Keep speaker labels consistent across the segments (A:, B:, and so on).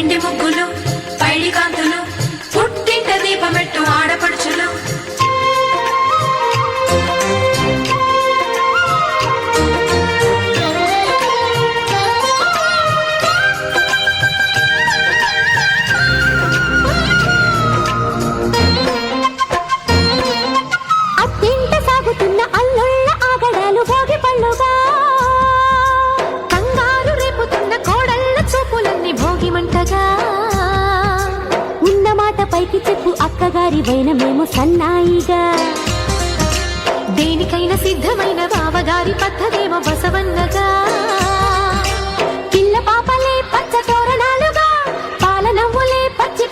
A: రెండు ముగ్గులు పైడి కాంత బావగారివైన మేము సన్నాయిగా.
B: దేనికైనా సిద్ధమైన బావగారి పద్ధతేమో బసవన్నగా.
A: పిల్ల పాపలే పచ్చ తోరణాలుగా పాలనవ్వులే పచ్చి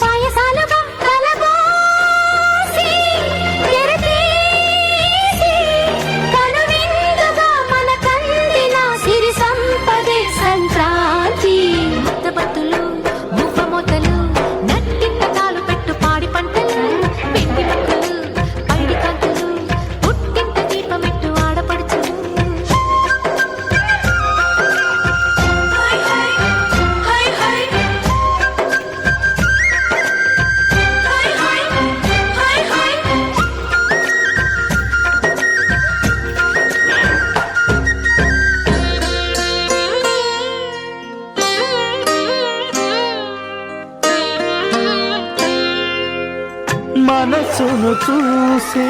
C: మనసును చూసే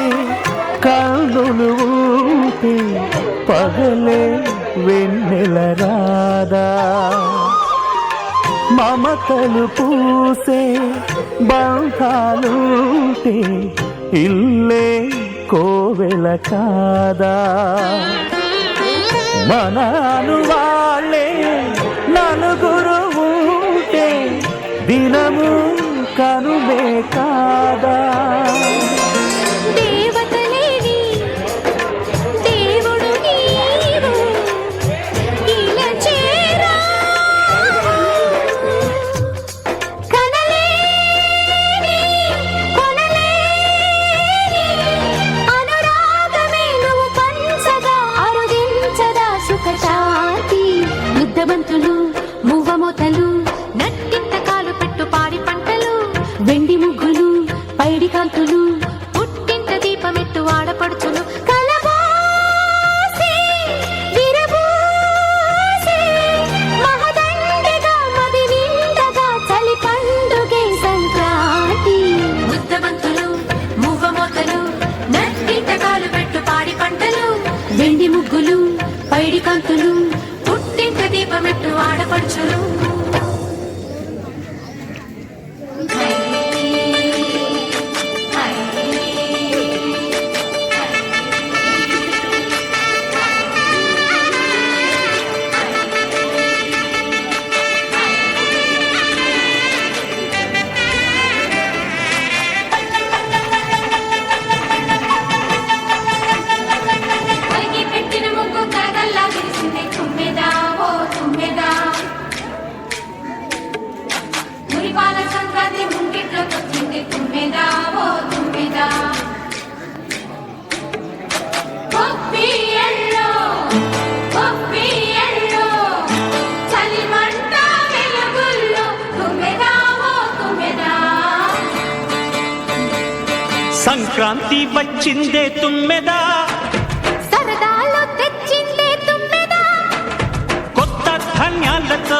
C: కళ్ళు ఊపి పగలే వెన్నెల రాదా. మమతలు పూసే బంధాలుంటే ఇల్లే కోవెల కాదా.
A: మనానువా ముగ్గులు పైడి కంతులు
B: పుట్టింట దీపమెట్టు ఆడపడుచులు.
A: దీపాల సంక్రాంతి
D: ముంగిట్లో తొక్కింది తుమ్మెదా ఓ తుమ్మెదా.
C: సంక్రాంతి వచ్చిందే తుమ్మెదా.
B: సరదాలో తెచ్చిందే తుమ్మెదా.
C: కొత్త ధన్యాలతో